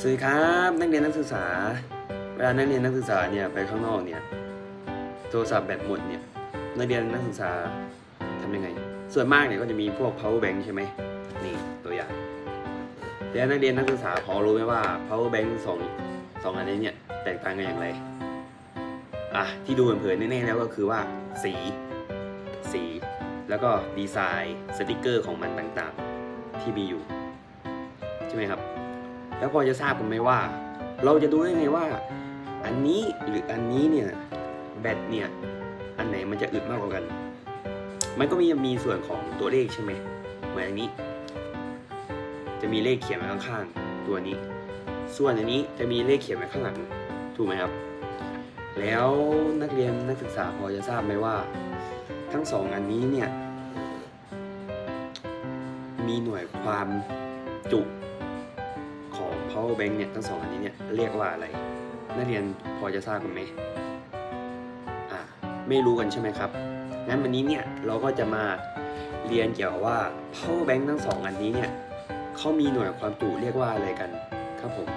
สวัสดีครับนักเรียนนักศึกษา เวลานักเรียนนักศึกษาเนี่ยไปข้างนอกเนี่ยโทรศัพท์แบตหมดเนี่ยนักเรียนนักศึกษาทำยังไง ส่วนมากเนี่ยก็จะมีพวก power bank ใช่ไหมนี่ตัวอย่างแล้วนักเรียนนักศึกษาพอรู้ไหมว่า power bank สองสองอันนี้เนี่ยแตกต่างกันอย่างไรอะที่ดูเผินๆแน่ๆแล้วก็คือว่าสี สี แล้วก็ดีไซน์สติกเกอร์ของมันต่างๆ ที่มีอยู่ ใช่ไหมครับ แล้วพอจะทราบกันไหมว่า เราจะดูได้ไงว่า อันนี้หรืออันนี้เนี่ยแบตเนี่ยอันไหนมันจะอึดมากกว่ากัน มันก็มีมีส่วนของตัวเลขใช่ไหมเหมือนอันนี้ จะมีเลขเขียนไว้ข้างๆตัวนี้ ส่วนอันนี้จะมีเลขเขียนไว้ข้างหลังถูกไหมครับ แล้วนักเรียนนักศึกษาพอจะทราบไหมว่า ทั้งสองอันนี้เนี่ยมีหน่วยความจุ power bank เนี่ยทั้งสองอันนี้เนี่ยเรียกว่าอะไร นักเรียนพอจะทราบกันไหมอ่าไม่รู้กันใช่ไหมครับงั้นวันนี้เนี่ยเราก็จะมาเรียนเกี่ยวว่า power bank ทั้งสองอันนี้เนี่ยเขามีหน่วยความจุเรียกว่าอะไรกันครับผม